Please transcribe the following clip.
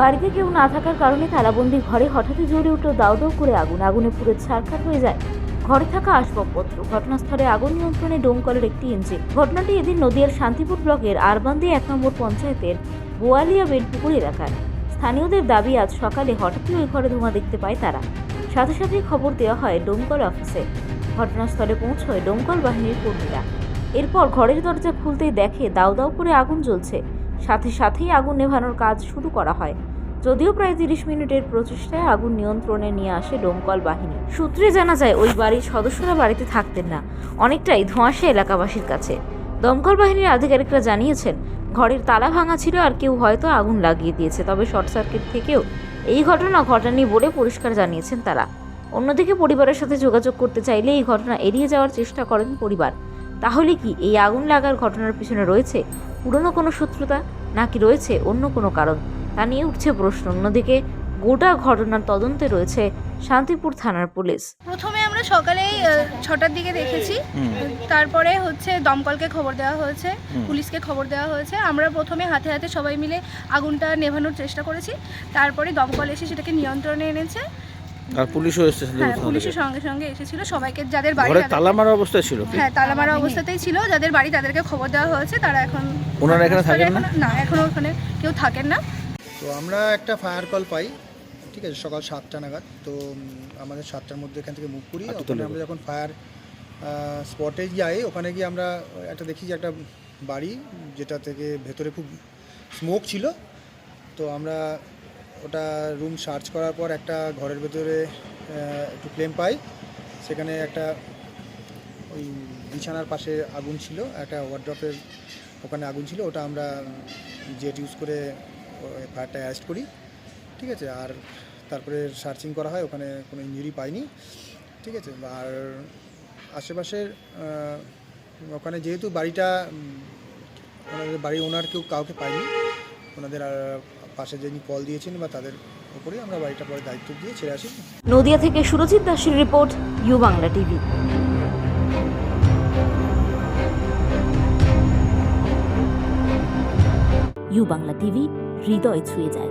বাড়িতে কেউ না থাকার কারণে তালাবন্দি ঘরে হঠাৎই জ্বলে উঠল দাউ দাউ করে আগুন। আগুনে পুরো ছারখার হয়ে যায়। ঘরে থাকা আসবাবপত্র। ঘটনাস্থলে আগুন নিয়ন্ত্রণে ডোমকলের একটি ইঞ্জিন ঘটনাটি এদিন নদিয়ার শান্তিপুর ব্লকের আরবান্দি এক নম্বর পঞ্চায়েতের বোয়ালিয়া বেলপুকুর এলাকার। স্থানীয়দের দাবি, আজ সকালে হঠাৎই ওই ঘরে ধোঁয়া দেখতে পায় তারা। সাথে সাথেই খবর দেওয়া হয় ডোমকল অফিসে। ঘটনাস্থলে পৌঁছয় ডোমকল বাহিনীর কর্মীরা। এরপর ঘরের দরজা খুলতেই দেখে দাউ দাউ করে আগুন জ্বলছে। সাথে সাথেই আগুন নেভানোর কাজ শুরু করা হয়। যদিও প্রায় তিরিশ মিনিটের প্রচেষ্টায় আগুন নিয়ন্ত্রণে নিয়ে আসে ডোমকল বাহিনী। সূত্রে জানা যায়, ওই বাড়ির সদস্যরা বাড়িতে থাকতেন না। অনেকটাই ধোঁয়াশে এলাকাবাসীর কাছে। দমকল বাহিনীর আধিকারিকরা জানিয়েছেন, ঘরের তালা ভাঙা ছিল আর কেউ হয়তো আগুন লাগিয়ে দিয়েছে। তবে শর্ট সার্কিট থেকেও এই ঘটনা ঘটেনি বলে পরিষ্কার জানিয়েছেন তারা। অন্যদিকে পরিবারের সাথে যোগাযোগ করতে চাইলে এই ঘটনা এড়িয়ে যাওয়ার চেষ্টা করেন পরিবার। তাহলে কি এই আগুন লাগার ঘটনার পিছনে রয়েছে পুরনো কোনো শত্রুতা নাকি রয়েছে অন্য কোনো কারণ? তা নিয়ে উঠছে প্রশ্ন। অন্যদিকে গোটা ঘটনার তদন্তে রয়েছে শান্তিপুর থানার পুলিশ। প্রথমে আমরা সকালেই ছটার দিকে দেখেছি। তারপরে হচ্ছে দমকলকে খবর দেওয়া হয়েছে পুলিশকে খবর দেওয়া হয়েছে। আমরা প্রথমে হাতে হাতে সবাই মিলে আগুনটা নেভানোর চেষ্টা করেছি। তারপরে দমকল এসে সেটাকে নিয়ন্ত্রণে এনেছে। আর পুলিশও এসেছে হ্যাঁ পুলিশের সঙ্গে সঙ্গে এসেছিল সবাইকে যাদের বাড়ি ঘরে তালা মারা অবস্থায় ছিল হ্যাঁ তালা মারা অবস্থাতেই ছিল যাদের বাড়ি তাদেরকে খবর দেওয়া হয়েছে তারা এখন ওনারা এখানে থাকেন না? না এখনও ওখানে কেউ থাকেন না। তো আমরা একটা ফায়ার কল পাই ঠিক আছে সকাল সাতটা নাগাদ। তো আমাদের সাতটার মধ্যে এখান থেকে মুভ করি আমরা যখন ফায়ার স্পটে যাই ওখানে গিয়ে আমরা একটা দেখি যে একটা বাড়ি যেটা থেকে ভেতরে খুব স্মোক ছিল। তো আমরা ওটা রুম সার্চ করার পর একটা ঘরের ভেতরে একটু ফ্লেম পাই। সেখানে একটা ওই বিছানার পাশে আগুন ছিল, একটা ওয়ার্ড্রপের ওখানে আগুন ছিল, ওটা আমরা জেট ইউজ করে ফায়ারটা অ্যারেস্ট করি। ঠিক আছে? আর তারপরে সার্চিং করা হয়, ওখানে কোনো ইঞ্জুরি পাইনি। ঠিক আছে? আর আশেপাশের ওখানে যেহেতু বাড়িটা ওনাদের বাড়ির ওনার কেউ কাউকে পাইনি, ওনাদের পাশে যিনি কল দিয়েছেন বা তাদের উপরে আমরা বাড়িটা পরে দায়িত্ব দিয়ে ছেড়ে আসি। নদিয়া থেকে সুরজিৎ দাসের report, U Bangla TV. U Bangla TV, হৃদয় ছুঁয়ে যায়।